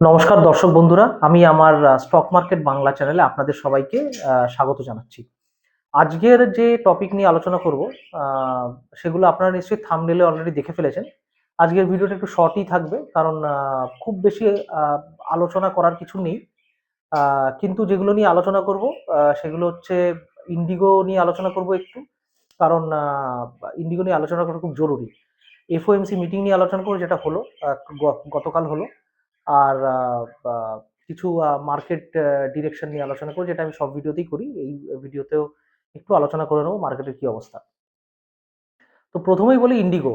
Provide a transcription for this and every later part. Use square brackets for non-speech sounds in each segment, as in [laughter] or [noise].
নমস্কার দর্শক বন্ধুরা, আমি আমার স্টক মার্কেট বাংলা চ্যানেলে আপনাদের সবাইকে স্বাগত জানাচ্ছি। আজকের যে টপিক নিয়ে আলোচনা করব সেগুলো আপনারা নিশ্চয়ই থামনেলে অলরেডি দেখে ফেলেছেন। আজকের ভিডিওটা একটু শর্টই থাকবে, কারণ খুব বেশি আলোচনা করার কিছু নেই। কিন্তু যেগুলো নিয়ে আলোচনা করব সেগুলো হচ্ছে ইন্ডিগো নিয়ে আলোচনা করব একটু, কারণ ইন্ডিগো নিয়ে আলোচনা করা খুব জরুরি। এফওএমসি মিটিং নিয়ে আলোচনা করব, যেটা হলো গতকাল হলো। আর কিছু মার্কেট ডিরেকশন নিয়ে আলোচনা করব, যেটা আমি সব ভিডিওতেই করি। এই ভিডিওতেও একটু আলোচনা করে নেব মার্কেটের কি অবস্থা। তো প্রথমেই বলি ইন্ডিগো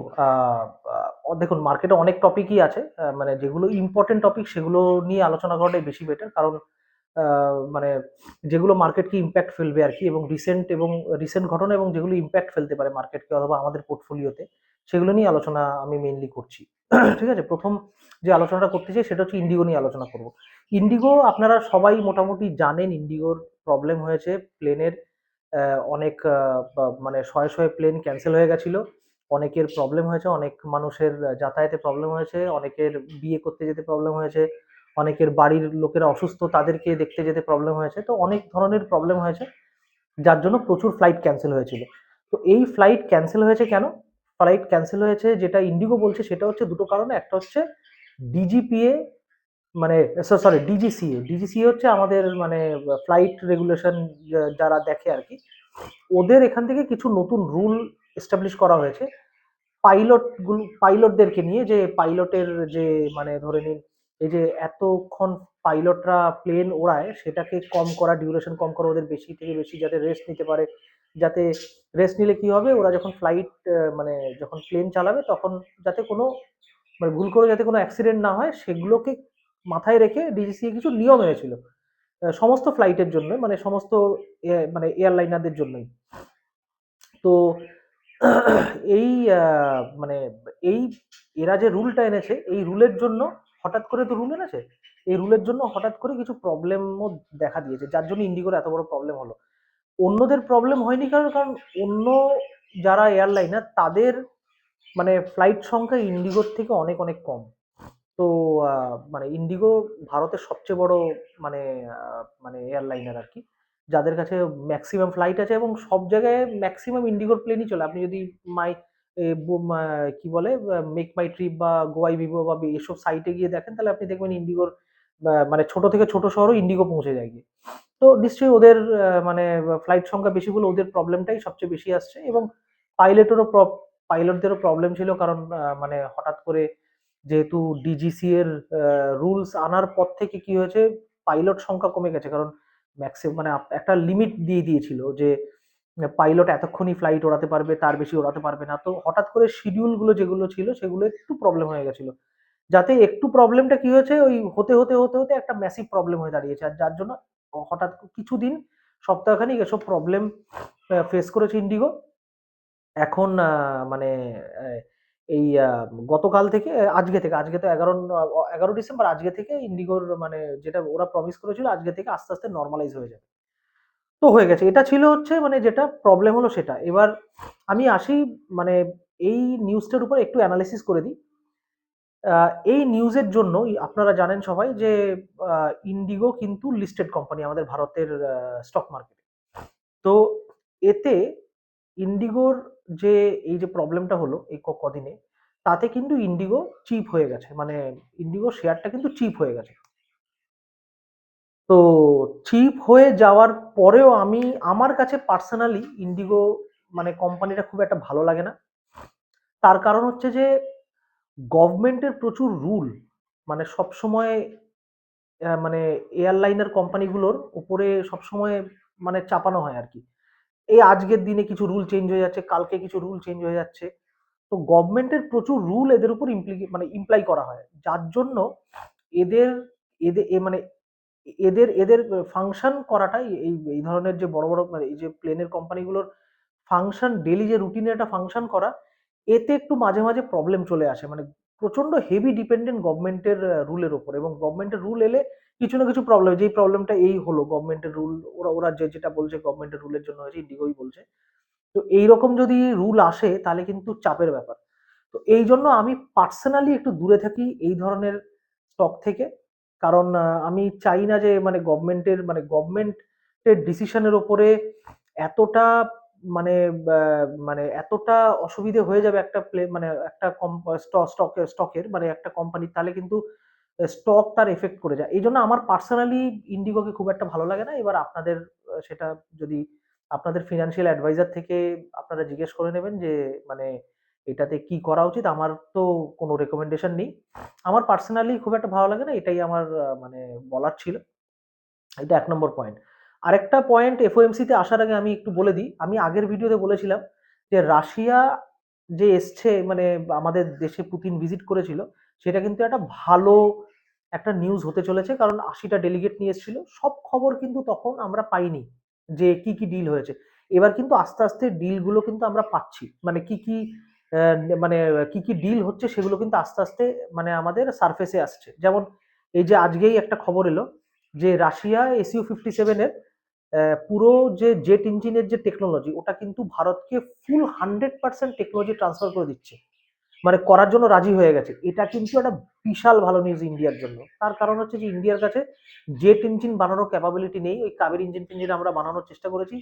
দেখুন মার্কেটে অনেক টপিকই আছে মানে যেগুলো ইম্পর্টেন্ট টপিক সেগুলো নিয়ে আলোচনা করাটাই বেশি বেটার কারণ মানে যেগুলো মার্কেটকে ইম্প্যাক্ট ফেলবে আর কি এবং রিসেন্ট এবং রিসেন্ট ঘটনা এবং যেগুলো ইম্প্যাক্ট ফেলতে পারে মার্কেটকে অথবা আমাদের পোর্টফোলিওতে সেগুলো নিয়ে আলোচনা আমি মেইনলি করছি। ঠিক আছে? প্রথম যে আলোচনাটা করতে চাই সেটা হচ্ছে ইন্ডিগো নিয়ে আলোচনা করব। ইন্ডিগো আপনারা সবাই মোটামুটি জানেন ইন্ডিগোর প্রবলেম হয়েছে। প্লেনের অনেক মানে শয়ে শয়ে প্লেন ক্যান্সেল হয়ে গেছিল। অনেকের প্রবলেম হয়েছে, অনেক মানুষের যাতায়াতে প্রবলেম হয়েছে, অনেকের বিয়ে করতে যেতে প্রবলেম হয়েছে, অনেকের বাড়ির লোকেরা অসুস্থ, তাদেরকে দেখতে যেতে প্রবলেম হয়েছে। তো অনেক ধরনের প্রবলেম হয়েছে, যার জন্য প্রচুর ফ্লাইট ক্যান্সেল হয়েছিল। তো এই ফ্লাইট ক্যান্সেল হয়েছে কেন? ফ্লাইট ক্যান্সেল হয়েছে, যেটা ইন্ডিগো বলছে সেটা হচ্ছে দুটো কারণে, একটা হচ্ছে ডিজিপিএ মানে সরি ডিজিসিএ ডিজিসিএ হচ্ছে আমাদের মানে ফ্লাইট রেগুলেশন যারা দেখে আর কি ওদের এখান থেকে কিছু নতুন রুল এস্টাবলিশ করা হয়েছে। পাইলটগুলো পাইলটদেরকে নিয়ে যে পাইলটের যে মানে ধরে নিন, এই যে এতক্ষণ পাইলটরা প্লেন ওড়ায়, সেটাকে কম করা ডিউরেশন কম করা, ওদের বেশি থেকে বেশি যাতে রেস্ট নিতে পারে যাতে রেস্ট নিলে কি হবে? ওরা যখন ফ্লাইট মানে যখন প্লেন চালাবে তখন যাতে কোনো মানে ভুল করে যাতে কোনো অ্যাক্সিডেন্ট না হয়, সেগুলোকে মাথায় রেখে ডিজিসিএ কিছু নিয়ম এনেছিল। সমস্ত ফ্লাইটের জন্য মানে সমস্ত মানে এয়ারলাইনারদের জন্যই। তো [clears throat] এই মানে এই, এরা যে রুলটা এনেছে, এই রুলের জন্য হঠাৎ করে তো রুল এনেছে? এই রুলের জন্য হঠাৎ করে কিছু প্রবলেমও দেখা দিয়েছে, যার জন্য ইন্ডিগোর এত বড় প্রবলেম হলো। অন্যদের প্রবলেম হয়নি কারণ কারণ অন্য যারা এয়ারলাইনার তাদের মানে ফ্লাইট সংখ্যা ইন্ডিগোর থেকে অনেক অনেক কম। তো মানে ইন্ডিগো ভারতের সবচেয়ে বড় মানে মানে এয়ারলাইনার আর কি, যাদের কাছে ম্যাক্সিমাম ফ্লাইট আছে এবং সব জায়গায় ম্যাক্সিমাম ইন্ডিগোর প্লেনই চলে। আপনি যদি মাই কি বলে মেক মাই ট্রিপ বা গোয়াই ভিভো বা এসব সাইটে গিয়ে দেখেন, তাহলে আপনি দেখবেন ইন্ডিগোর মানে ছোট থেকে ছোট শহরও ইন্ডিগো পৌঁছে যায় গিয়ে। তো নিশ্চয়ই ওদের মানে ফ্লাইট সংখ্যা বেশি বলে ওদের প্রবলেমটাই সবচেয়ে বেশি আসছে এবং পাইলটেরও পাইলটদেরও প্রবলেম ছিল কারণ মানে হঠাৎ করে যেহেতু ডিজিসি এর রুলস আনার পর থেকে কি হয়েছে পাইলট সংখ্যা কমে গেছে কারণ ম্যাক্সিমাম মানে একটা লিমিট দিয়ে দিয়েছিল যে পাইলট এতক্ষণই ফ্লাইট ওড়াতে পারবে, তার বেশি ওড়াতে পারবে না। তো হঠাৎ করে শিডিউলগুলো যেগুলো ছিল, সেগুলো একটু প্রবলেম হয়ে গেছিল। যাতে একটু প্রবলেমটা কি হয়েছে, ওই হতে হতে হতে হতে একটা ম্যাসিভ প্রবলেম হয়ে দাঁড়িয়েছে। আর যার জন্য হঠাৎ কিছুদিন, সপ্তাহখানিক এসব প্রবলেম ফেস করেছে ইন্ডিগো এখন মানে এই গতকাল থেকে, আজকে থেকে, আজকে তো এগারো এগারো ডিসেম্বর, আজকে থেকে ইন্ডিগোর মানে যেটা ওরা প্রমিস করেছিল, আজকে থেকে আস্তে আস্তে নর্মালাইজ হয়ে যাবে। তো হয়ে গেছে। এটা ছিল হচ্ছে মানে যেটা প্রবলেম হলো সেটা। এবার আমি আসি মানে এই নিউজটার উপর একটু অ্যানালিসিস করে দিই। এই নিউজের জন্য আপনারা জানেন সবাই যে ইন্ডিগো কিন্তু লিস্টেড কোম্পানি আমাদের ভারতের স্টক মার্কেটে তো এতে ইন্ডিগোর যে, এই যে প্রবলেমটা হলো এই কদিনে, তাতে কিন্তু ইন্ডিগো চিপ হয়ে গেছে। মানে ইন্ডিগো শেয়ারটা কিন্তু চিপ হয়ে গেছে। তো চিপ হয়ে যাওয়ার পরেও আমি, আমার কাছে পার্সোনালি ইন্ডিগো মানে কোম্পানিটা খুব একটা ভালো লাগে না। তার কারণ হচ্ছে যে গভর্নমেন্টের প্রচুর রুল মানে সবসময় মানে এয়ারলাইনের কোম্পানিগুলোর উপরে সবসময় মানে চাপানো হয় আর কি এই আজকের দিনে কিছু রুল চেঞ্জ হয়ে যাচ্ছে, কালকে কিছু রুল চেঞ্জ হয়ে যাচ্ছে। তো গভর্নমেন্টের প্রচুর রুল এদের উপর ইমপ্লি মানে ইমপ্লাই করা হয়। যার জন্য এদের এদের মানে এদের এদের ফাংশন করাটাই এই এই ধরনের যে বড় বড় মানে এই যে প্লেনের কোম্পানিগুলোর ফাংশন ডেলি যে রুটিনে একটা ফাংশন করা এতে একটু মাঝে মাঝে প্রবলেম চলে আসে। মানে প্রচণ্ড হেভি ডিপেন্ডেন্ট গভর্নমেন্টের রুলের ওপর এবং গভর্নমেন্টের রুল এলে কিছু না কিছু প্রবলেম যেই প্রবলেমটা এই হলো গভর্নমেন্টের রুল ওরা ওরা যে, যেটা বলছে গভর্নমেন্টের রুলের জন্য হয়েছে ইন্ডিগোই বলছে। তো এইরকম যদি রুল আসে, তাহলে কিন্তু চাপের ব্যাপার। তো এই জন্য আমি পার্সোনালি একটু দূরে থাকি এই ধরনের স্টক থেকে। কারণ আমি চাই না যে মানে গভর্নমেন্টের মানে গভর্নমেন্টের ডিসিশনের ওপরে এতটা মানে মানে এতটা অসুবিধে হয়ে যাবে একটা প্লে মানে একটা স্টক স্টকের মানে একটা কোম্পানির তাহলে কিন্তু স্টক তার এফেক্ট করে যায়। এই জন্য আমার পার্সোনালি ইন্ডিগোকে খুব একটা ভালো লাগে না। এবার আপনাদের, সেটা যদি আপনাদের ফিনান্সিয়াল অ্যাডভাইজার থেকে আপনারা জিজ্ঞেস করে নেবেন যে মানে এটাতে কি করা উচিত, আমার তো কোনো রেকমেন্ডেশন নেই। আমার পার্সোনালি খুব একটা ভালো লাগে না, এটাই আমার মানে বলার ছিল। এটা এক নম্বর পয়েন্ট আরেকটা পয়েন্ট এফওএমসি তে আসার আগে আমি একটু বলে দিই। আমি আগের ভিডিওতে বলেছিলাম যে রাশিয়া যে এসছে মানে আমাদের দেশে পুতিন ভিজিট করেছিল, সেটা কিন্তু একটা ভালো একটা নিউজ হতে চলেছে, কারণ আশিটা ডেলিগেট নিয়ে এসেছিল। সব খবর কিন্তু তখন আমরা পাইনি যে কি কি ডিল হয়েছে। এবার কিন্তু আস্তে আস্তে ডিলগুলো কিন্তু আমরা পাচ্ছি। মানে কি কি মানে কি কি ডিল হচ্ছে সেগুলো কিন্তু আস্তে আস্তে মানে আমাদের সারফেসে আসছে। যেমন এই যে আজকেই একটা খবর এলো যে রাশিয়া এসইউ ফিফটি সেভেনের পুরো যে জেট ইঞ্জিনের যে টেকনোলজি ওটা কিন্তু ভারতকে full hundred percent technology transfer করে দিচ্ছে। মানে করার জন্য রাজি হয়ে গেছে। এটা কিন্তু একটা বিশাল ভালো নিউজ ইন্ডিয়ার জন্য। তার কারণ হচ্ছে যে ইন্ডিয়ার কাছে জেট ইঞ্জিন বানানোর ক্যাপাবিলিটি নেই। ওই কাবের ইঞ্জিন টিঞ্জিন আমরা বানানোর চেষ্টা করেছি।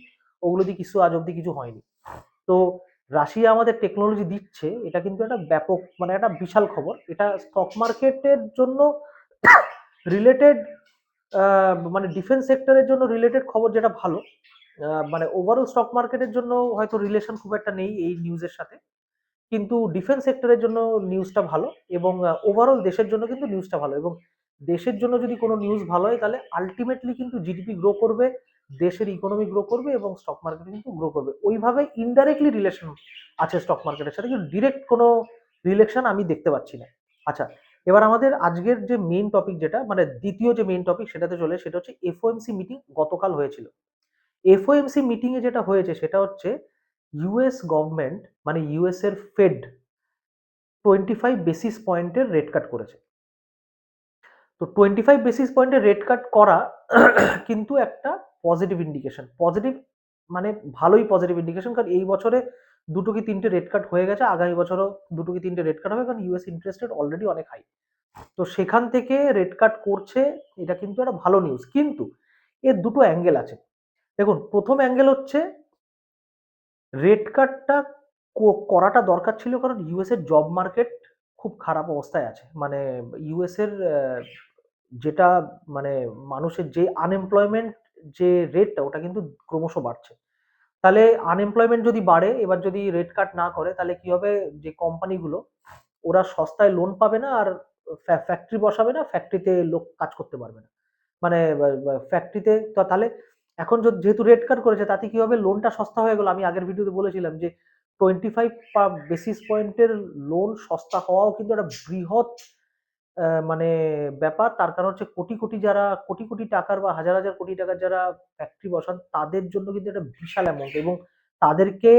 ওগুলো দিয়ে কিছু আজ অব্দি কিছু হয়নি। তো রাশিয়া আমাদের টেকনোলজি দিচ্ছে। এটা কিন্তু একটা ব্যাপক মানে একটা বিশাল খবর। এটা স্টক মার্কেটের জন্য রিলেটেড মানে ডিফেন্স সেক্টরের জন্য রিলেটেড খবর যেটা ভালো মানে ওভারঅল স্টক মার্কেটের জন্য হয়তো রিলেশন খুব একটা নেই এই নিউজের সাথে। কিন্তু ডিফেন্স সেক্টরের জন্য নিউজটা ভালো এবং ওভারঅল দেশের জন্য কিন্তু নিউজটা ভালো এবং দেশের জন্য যদি কোনো নিউজ ভালো হয় তাহলে আলটিমেটলি কিন্তু জিডিপি গ্রো করবে, দেশের ইকোনমি গ্রো করবে এবং স্টক মার্কেট কিন্তু গ্রো করবে। ওইভাবে ইনডাইরেক্টলি রিলেশন আছে স্টক মার্কেটের সাথে, কিন্তু ডিরেক্ট কোনো রিলেশন আমি দেখতে পাচ্ছি না। আচ্ছা এবার আমাদের আজকের যে মেইন টপিক যেটা মানে দ্বিতীয় যে মেইন টপিক সেটাতে চলে, সেটা হচ্ছে এফওএমসি মিটিং গতকাল হয়েছিল। এফওএমসি মিটিং এ যেটা হয়েছে, সেটা হচ্ছে ইউএস গভর্নমেন্ট মানে ইউএস এর ফেড টোয়েন্টি ফাইভ বেসিস পয়েন্টের রেট কাট করেছে। তো টোয়েন্টি ফাইভ বেসিস পয়েন্টের রেট কাট করা [coughs] কিন্তু একটা পজিটিভ ইন্ডিকেশন পজিটিভ মানে ভালোই পজিটিভ ইন্ডিকেশন কারণ এই বছরে দুটো কি তিনটে রেট কাট হয়ে গেছে, আগামী বছরও দুটো কি তিনটে রেট কাট হবে? কারণ ইউএস ইন্টারেস্ট রেট অলরেডি অনেক হাই তো সেখান থেকে রেট কাট করছে, এটা কিন্তু একটা ভালো নিউজ কিন্তু এর দুটো অ্যাঙ্গেল আছে। দেখুন, প্রথম অ্যাঙ্গেল হচ্ছে রেট কাটটা করাটা দরকার ছিল কারণ ইউএস এর জব মার্কেট খুব খারাপ অবস্থায় আছে। মানে ইউএস এর যেটা মানে মানুষের যে আনএমপ্লয়মেন্ট যে রেটটা ওটা কিন্তু ক্রমশ বাড়ছে। তাহলে আনএমপ্লয়মেন্ট যদি বাড়ে, এবার যদি রেট কাট না করে, তাহলে কি হবে? যে কোম্পানিগুলো ওরা সস্তায় লোন পাবে না আর ফ্যাক্টরি বসাবে না ফ্যাক্টরিতে লোক কাজ করতে পারবে না। মানে ফ্যাক্টরিতে তো তাহলে এখন যেহেতু রেট কাট করেছে, তাতে কি হবে? লোনটা সস্তা হয়ে গেল। আমি আগের ভিডিওতে বলেছিলাম যে টোয়েন্টি ফাইভ বেসিস পয়েন্টের লোন সস্তা হওয়াও কিন্তু একটা বৃহৎ মানে ব্যাপার। তার কারণ হচ্ছে কোটি কোটি যারা, কোটি কোটি টাকার বা হাজার হাজার কোটি টাকার যারা ফ্যাক্টরি বসান, তাদের জন্য কিন্তু একটা বিশাল অ্যামাউন্ট এবং তাদেরকে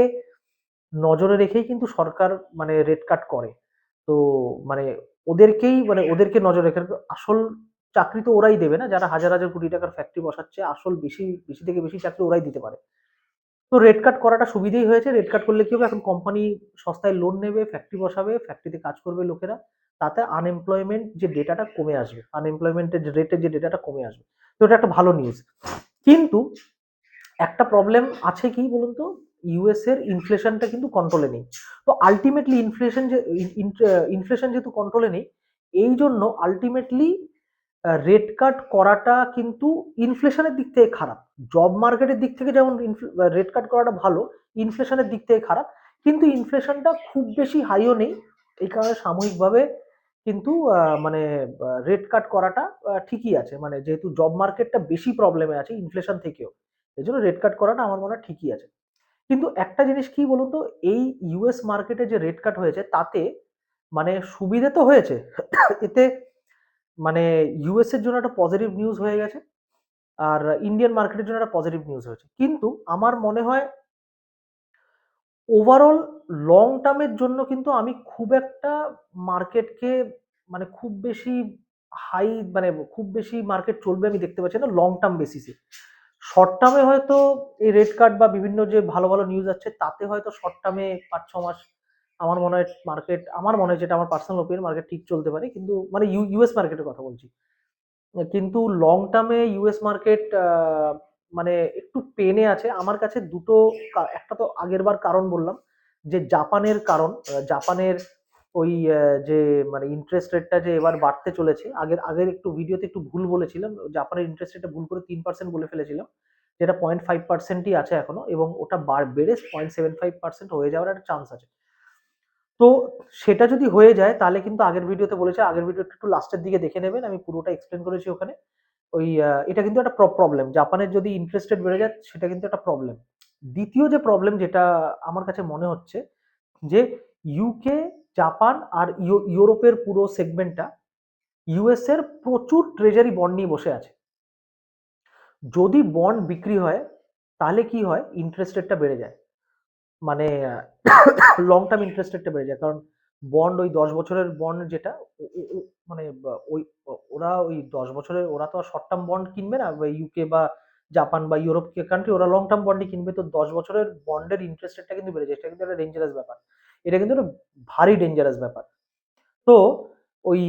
নজরে রেখেই কিন্তু সরকার মানে রেট কাট করে। তো মানে ওদেরকেই মানে ওদেরকে নজরে রেখে আসল চাকরি তো ওরাই দেবে না। যারা হাজার হাজার কোটি টাকার ফ্যাক্টরি বসাচ্ছে, আসল বেশি বেশি থেকে বেশি চাকরি ওরাই দিতে পারে। তো রেট কাট করাটা সুবিধেই হয়েছে। রেট কাট করলে কি হবে? এখন কোম্পানি সস্তায় লোন নেবে ফ্যাক্টরি বসাবে ফ্যাক্টরিতে কাজ করবে লোকেরা। তাতে আনএমপ্লয়মেন্ট যে ডেটাটা কমে আসবে আনএমপ্লয়মেন্টের রেটের যে ডেটাটা কমে আসবে। তো এটা একটা ভালো নিউজ কিন্তু একটা প্রবলেম আছে কি বলুন তো? ইউএস এর ইনফ্লেশনটা কিন্তু কন্ট্রোলে নেই। তো আলটিমেটলি ইনফ্লেশন যে ইনফ্লেশন যেহেতু কন্ট্রোলে নেই, এই জন্য আলটিমেটলি রেট কাট করাটা কিন্তু ইনফ্লেশনের দিক থেকে খারাপ। জব মার্কেটের দিক থেকে যেমন রেট কাট করাটা ভালো ইনফ্লেশনের দিক থেকে খারাপ। কিন্তু ইনফ্লেশনটা খুব বেশি হাইও নেই। এই কারণে সাময়িকভাবে কিন্তু মানে রেট কাট করাটা ঠিকই আছে। মানে যেহেতু জব মার্কেটটা বেশি প্রবলেমে আছে ইনফ্লেশন থেকেও। এই জন্য রেট কাট করাটা আমার মনে হয় ঠিকই আছে। কিন্তু একটা জিনিস কি বলুন তো, এই ইউএস মার্কেটে যে রেট কাট হয়েছে, তাতে মানে সুবিধে তো হয়েছে। এতে মানে ইউএসের জন্য একটা পজিটিভ নিউজ হয়ে গেছে, আর ইন্ডিয়ান মার্কেটের জন্য একটা পজিটিভ নিউজ হয়েছে। কিন্তু আমার মনে হয় ওভারঅল লং টার্মের জন্য কিন্তু আমি খুব একটা মার্কেটকে মানে খুব বেশি হাই মানে খুব বেশি মার্কেট চলবে আমি দেখতে পাচ্ছি না লং টার্ম বেসিসে শর্ট টার্মে হয়তো এই রেড কার্ড বা বিভিন্ন যে ভালো ভালো নিউজ আছে তাতে হয়তো শর্ট টার্মে পাঁচ ছ মাস আমার মনে হয় মার্কেট আমার মনে হয় যেটা আমার পার্সোনাল ওপিনিয়ন মার্কেট ঠিক চলতে পারে। কিন্তু মানে ইউএস মার্কেটের কথা বলছি। কিন্তু লং টার্মে ইউএস মার্কেট মানে একটু পেনে আছে। আমার কাছে দুটো একটা তো আগের বার কারণ বললাম, যে জাপানের কারণ জাপানের ওই যে মানে ইন্টারেস্ট রেটটা যে এবার বাড়তে চলেছে। আগের আগের একটু ভিডিওতে একটু ভুল বলেছিলাম, জাপানের ইন্টারেস্ট রেটটা ভুল করে তিন পার্সেন্ট বলে ফেলেছিলাম, যেটা পয়েন্ট ফাইভ পার্সেন্টই আছে এখনও, এবং ওটা বেড়ে পয়েন্ট সেভেন ফাইভ পার্সেন্ট হয়ে যাওয়ার একটা চান্স আছে। তো সেটা যদি হয়ে যায়, তাহলে কিন্তু আগের ভিডিওতে বলেছে, আগের ভিডিওটা একটু লাস্টের দিকে দেখে নেবেন, আমি পুরোটা এক্সপ্লেন করেছি ওখানে। ওই এটা কিন্তু একটা প্রবলেম জাপানের যদি ইন্টারেস্ট রেট বেড়ে যায়, সেটা কিন্তু একটা প্রবলেম দ্বিতীয় যে প্রবলেম যেটা আমার কাছে মনে হচ্ছে, যে ইউকে জাপান আর ইউ- ইউরোপের পুরো সেগমেন্টটা ইউএস এর প্রচুর ট্রেজারি বন্ড নিয়ে বসে আছে। যদি বন্ড বিক্রি হয়, তাহলে কি হয়? ইন্টারেস্ট রেটটা বেড়ে যায়। মানে লং টার্ম ইন্টারেস্ট রেটটা বেড়ে যায়। কারণ বন্ড ওই দশ বছরের বন্ড যেটা মানে ওই ওরা ওই দশ বছরের, ওরা তো আর শর্ট টার্ম বন্ড কিনবে না ইউকে বা জাপান বা ইউরোপ কান্ট্রি ওরা লং টার্ম বন্ডই কিনবে। তো দশ বছরের বন্ডের ইন্টারেস্ট রেটটা কিন্তু বেড়ে যায়। এটা কিন্তু একটা ডেঞ্জারাস ব্যাপার। এটা কিন্তু একটা ভারী ডেঞ্জারাস ব্যাপার। তো ওই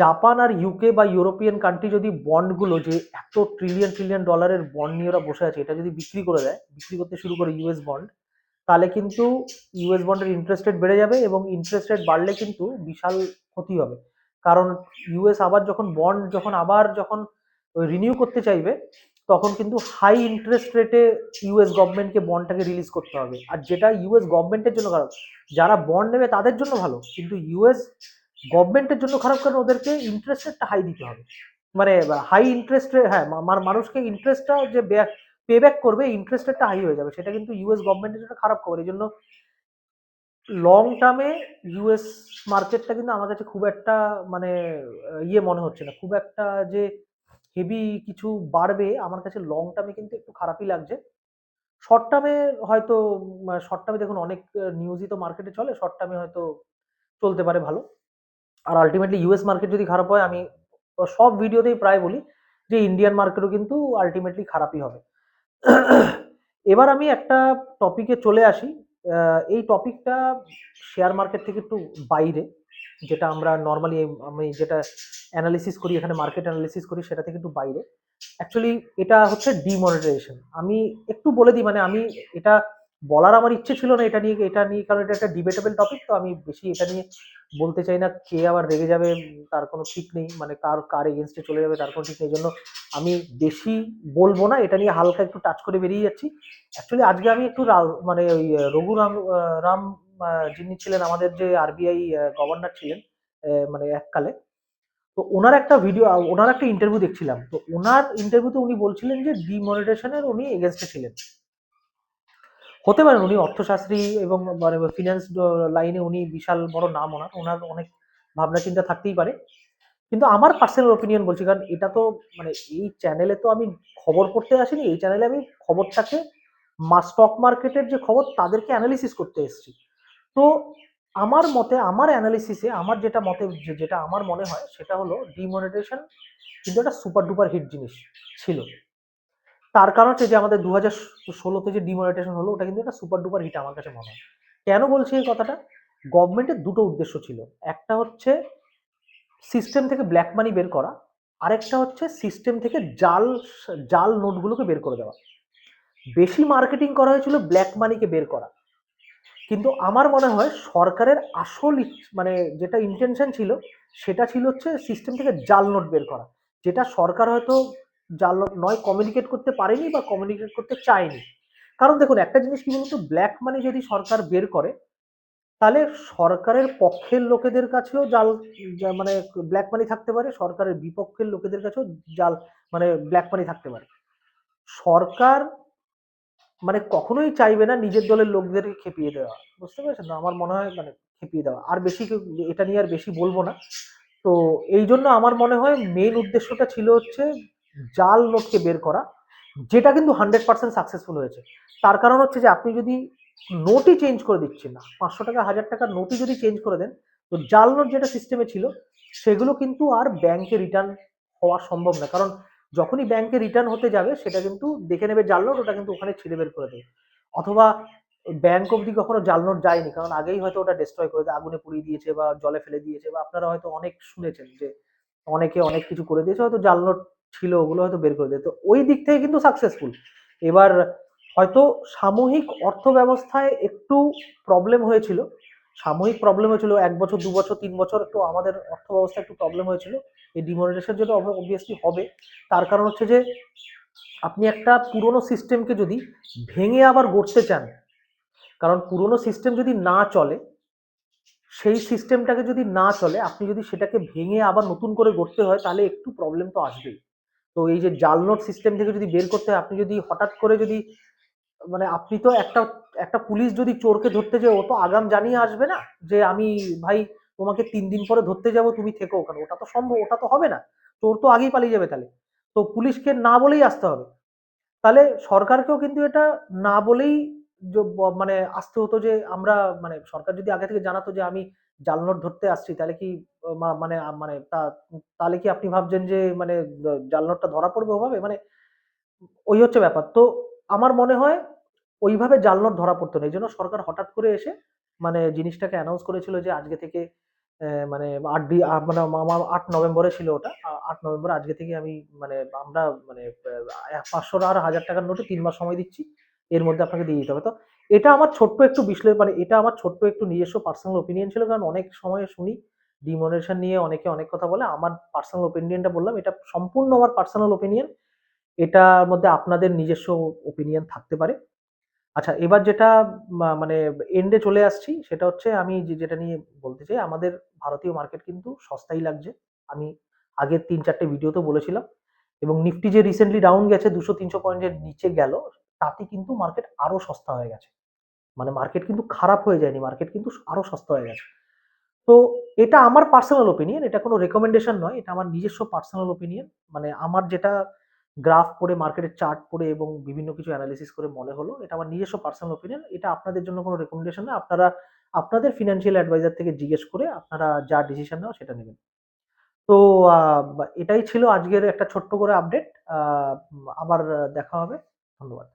জাপান আর ইউকে বা ইউরোপিয়ান কান্ট্রি যদি বন্ডগুলো যে এত ট্রিলিয়ন ট্রিলিয়ন ডলারের বন্ড নিয়ে ওরা বসে আছে, এটা যদি বিক্রি করে দেয়, বিক্রি করতে শুরু করে ইউএস বন্ড তাহলে কিন্তু ইউএস বন্ডের ইন্টারেস্ট রেট বেড়ে যাবে এবং ইন্টারেস্ট রেট বাড়লে কিন্তু বিশাল ক্ষতি হবে। কারণ ইউএস আবার যখন বন্ড যখন আবার যখন রিনিউ করতে চাইবে, তখন কিন্তু হাই ইন্টারেস্ট রেটে ইউএস গভর্নমেন্টকে বন্ডটাকে রিলিজ করতে হবে। আর যেটা ইউএস গভর্নমেন্টের জন্য খারাপ, যারা বন্ড নেবে তাদের জন্য ভালো, কিন্তু ইউএস গভর্নমেন্টের জন্য খারাপ কারণ ওদেরকে ইন্টারেস্ট রেটটা হাই দিতে হবে। মানে হাই ইন্টারেস্ট হ্যাঁ মানুষকে ইন্টারেস্টটা যে পে ব্যাক করবে ইন্টারেস্ট রেটটা হাই হয়ে যাবে। সেটা কিন্তু ইউএস গভর্নমেন্টের জন্য খারাপ খবর। এই জন্য লং টার্মে ইউএস মার্কেটটা কিন্তু আমার কাছে খুব একটা মানে ইয়ে মনে হচ্ছে না। খুব একটা যে হেভি কিছু বাড়বে, আমার কাছে লং টার্মে কিন্তু একটু খারাপই লাগছে। শর্ট টার্মে হয়তো শর্ট টার্মে দেখুন, অনেক নিউজই তো মার্কেটে চলে শর্ট টার্মে হয়তো চলতে পারে ভালো। আর আলটিমেটলি ইউএস মার্কেট যদি খারাপ হয়, আমি সব ভিডিওতেই প্রায় বলি যে ইন্ডিয়ান মার্কেটও কিন্তু আলটিমেটলি খারাপই হবে। এবার আমি একটা টপিকে চলে আসি। এই টপিকটা শেয়ার মার্কেট থেকে একটু বাইরে, যেটা আমরা নর্মালি আমি যেটা অ্যানালিসিস করি, এখানে মার্কেট অ্যানালিসিস করি, সেটা থেকে একটু বাইরে। অ্যাকচুয়ালি এটা হচ্ছে ডিমনিটাইজেশন আমি একটু বলে দিই মানে আমি এটা বলার আমার ইচ্ছে ছিল না এটা নিয়ে এটা নিয়ে কারণ এটা একটা ডিবেটেবল টপিক তো আমি বেশি এটা নিয়ে বলতে চাই না কে আবার রেগে যাবে তার কোনো ঠিক নেই মানে কার কার এগেনস্টে চলে যাবে তার কোনো ঠিক নেই জন্য আমি বেশি বলব না এটা নিয়ে হালকা একটু টাচ করে বেরিয়ে যাচ্ছি। অ্যাকচুয়ালি আজকে আমি একটু মানে ওই আহ, রঘুরাম রাম যিনি ছিলেন আমাদের যে আরবিআই গভর্নর ছিলেন মানে এককালে তো ওনার একটা ভিডিও ওনার একটা ইন্টারভিউ দেখছিলাম তো ওনার ইন্টারভিউতে উনি বলছিলেন যে ডিমনিটাইজেশনের উনি এগেনস্টে ছিলেন। হতে পারেন উনি অর্থশাস্ত্রী এবং মানে ফিনান্স লাইনে উনি বিশাল বড় নাম ওনার। ওনার অনেক ভাবনা চিন্তা থাকতেই পারে। কিন্তু আমার পার্সোনাল ওপিনিয়ন বলছি, কারণ এটা তো মানে এই চ্যানেলে তো আমি খবর পড়তে আসিনি, এই চ্যানেলে আমি খবরটাকে স্টক মার্কেটের যে খবর, তাদেরকে অ্যানালিসিস করতে এসেছি। তো আমার মতে, আমার অ্যানালিসিসে আমার যেটা মতে যেটা আমার মনে হয়, সেটা হলো ডিমনিটাইজেশন কিন্তু একটা সুপার ডুপার হিট জিনিস ছিল। তার কারণ হচ্ছে যে আমাদের দু হাজার ষোলোতে যে ডিমনিটাইজেশন হলো, ওটা কিন্তু একটা সুপার ডুপার হিট আমার কাছে মনে হয়। কেন বলছি এই কথাটা? গভর্নমেন্টের দুটো উদ্দেশ্য ছিল। একটা হচ্ছে সিস্টেম থেকে ব্ল্যাক মানি বের করা, আরেকটা হচ্ছে সিস্টেম থেকে জাল জাল নোটগুলোকে বের করে দেওয়া। বেশি মার্কেটিং করা হয়েছিল ব্ল্যাক মানিকে বের করা। কিন্তু আমার মনে হয় সরকারের আসল মানে যেটা ইন্টেনশন ছিল, সেটা ছিল হচ্ছে সিস্টেম থেকে জাল নোট বের করা। যেটা সরকার হয়তো জাল নয় কমিউনিকেট করতে পারেনি বা কমিউনিকেট করতে চায়নি। কারণ দেখুন, একটা জিনিস কি বলুন ব্ল্যাক মানি যদি সরকার বের করে, তাহলে সরকারের পক্ষের লোকেদের কাছেও জাল মানে ব্ল্যাক মানি থাকতে পারে, সরকারের বিপক্ষের লোকেদের কাছেও জাল মানে ব্ল্যাক মানি থাকতে পারে। সরকার মানে কখনোই চাইবে না নিজের দলের লোকদেরকে খেপিয়ে দেওয়া। বুঝতে পেরেছেন তো? আমার মনে হয় মানে খেপিয়ে দেওয়া। আর বেশি এটা নিয়ে আর বেশি বলব না। তো এই জন্য আমার মনে হয় মেন উদ্দেশ্যটা ছিল হচ্ছে জাল নোটকে বের করা, যেটা কিন্তু হান্ড্রেড পার্সেন্ট সাকসেসফুল হয়েছে। তার কারণ হচ্ছে যে, আপনি যদি নোটই চেঞ্জ করে দিচ্ছেন না, পাঁচশো টাকা, হাজার টাকার নোটই যদি চেঞ্জ করে দেন, তো জাল নোট যেটা সিস্টেমে ছিল, সেগুলো কিন্তু আর ব্যাংকে রিটার্ন হওয়া সম্ভব না। কারণ যখনই ব্যাংকে রিটার্ন হতে যাবে, সেটা কিন্তু দেখে নেবে জাল নোট ওটা কিন্তু ওখানে ছিঁড়ে বের করে দেবে। অথবা ব্যাংক অবধি কখনো জাল নোট যায়নি, কারণ আগেই হয়তো ওটা ডিস্ট্রয় করে আগুনে পুড়িয়ে দিয়েছে বা জলে ফেলে দিয়েছে, বা আপনারা হয়তো অনেক শুনেছেন যে, অনেকে অনেক কিছু করে দিয়েছে, হয়তো জাল নোট ছিল, ওগুলো হয়তো বের করে দিয়েছে তো ওই দিক থেকে কিন্তু সাকসেসফুল এবার হয়তো সামূহিক অর্থ ব্যবস্থায় একটু প্রবলেম হয়েছিল। সাময়িক প্রবলেম হয়েছিল এক বছর, দু বছর, তিন বছর একটু আমাদের অর্থ ব্যবস্থা একটু প্রবলেম হয়েছিল। এই ডিমনিটাইজেশন যেটা অবভিয়াসলি হবে। তার কারণ হচ্ছে যে, আপনি একটা পুরনো সিস্টেমকে যদি ভেঙে আবার গড়তে চান, কারণ পুরনো সিস্টেম যদি না চলে, সেই সিস্টেমটাকে যদি না চলে, আপনি যদি সেটাকে ভেঙে আবার নতুন করে গড়তে হয়, তাহলে একটু প্রবলেম তো আসবেই। তো এই যে জাল নোট সিস্টেম থেকে যদি বের করতে আপনি যদি হঠাৎ করে যদি মানে আপনি তো একটা একটা পুলিশ যদি চোরকে ধরতে যায়, ও তো আগাম জানিয়ে আসবে না যে আমি, ভাই, তোমাকে তিন দিন পরে ধরতে যাব, তুমি থেকো ওখানে। ওটা তো সম্ভব, ওটা তো হবে না। চোর তো আগেই পালিয়ে যাবে তাহলে। তো পুলিশকে না বলেই আসতে হবে। তাহলে সরকারকেও কিন্তু এটা না বলেই মানে আসতে হতো যে আমরা মানে সরকার যদি আগে থেকে জানাতো যে আমি জাল নোট ধরতে আসছি, তাহলে কি মানে মানে তাহলে কি আপনি ভাবছেন যে মানে জাল নোটটা ধরা পড়বে ওভাবে? মানে ওই হচ্ছে ব্যাপার। তো আমার মনে হয় ওইভাবে জাল নোট ধরা পড়তো না। এই জন্য সরকার হঠাৎ করে এসে মানে জিনিসটাকে অ্যানাউন্স করেছিল যে, আজকে থেকে মানে আট ডি মানে আমার আট নভেম্বরে ছিল ওটা। আট নভেম্বর আজকে থেকে আমি মানে আমরা মানে পাঁচশো আর হাজার টাকার নোটে তিন মাস সময় দিচ্ছি। এর মধ্যে আপনাকে দিয়ে দিতে হবে। তো এটা আমার ছোট্ট একটু বিশ্লেষণ মানে এটা আমার ছোট্ট একটু নিজস্ব পার্সোনাল ওপিনিয়ন ছিল, কারণ অনেক সময় শুনি ডিমোনেশন নিয়ে অনেকে অনেক কথা বলে। আমার পার্সোনাল ওপিনিয়নটা বললাম, এটা সম্পূর্ণ আমার পার্সোনাল ওপিনিয়ন এটার মধ্যে আপনাদের নিজস্ব ওপিনিয়ন থাকতে পারে। আচ্ছা এবার যেটা মানে এন্ডে চলে আসছি, সেটা হচ্ছে আমি যেটা নিয়ে বলতে চাই, আমাদের ভারতীয় মার্কেট কিন্তু সস্তাই লাগছে। আমি আগের তিন চারটে ভিডিওতে বলেছিলাম। এবং নিফটি যে রিসেন্টলি ডাউন গেছে, দুশো তিনশো পয়েন্টের নিচে গেল, তাতে কিন্তু মার্কেট আরও সস্তা হয়ে গেছে। মানে মার্কেট কিন্তু খারাপ হয়ে যায়নি মার্কেট কিন্তু আরও সস্তা হয়ে গেছে। তো এটা আমার পার্সোনাল ওপিনিয়ন এটা কোনো রেকমেন্ডেশন নয়, এটা আমার নিজস্ব পার্সোনাল ওপিনিয়ন মানে আমার যেটা গ্রাফ পড়ে মার্কেটের চার্ট পড়ে এবং বিভিন্ন কিছু অ্যানালিসিস করে মনে হলো, এটা আমার নিজস্ব পার্সোনাল ওপিনিয়ন এটা আপনাদের জন্য কোনো রেকমেন্ডেশন না আপনারা আপনাদের ফিনান্সিয়াল অ্যাডভাইজার থেকে জিজ্ঞেস করে আপনারা যা ডিসিশন নেওয়া সেটা নেবেন। তো এটাই ছিল আজকের একটা ছোট্ট করে আপডেট আবার দেখা হবে। ধন্যবাদ।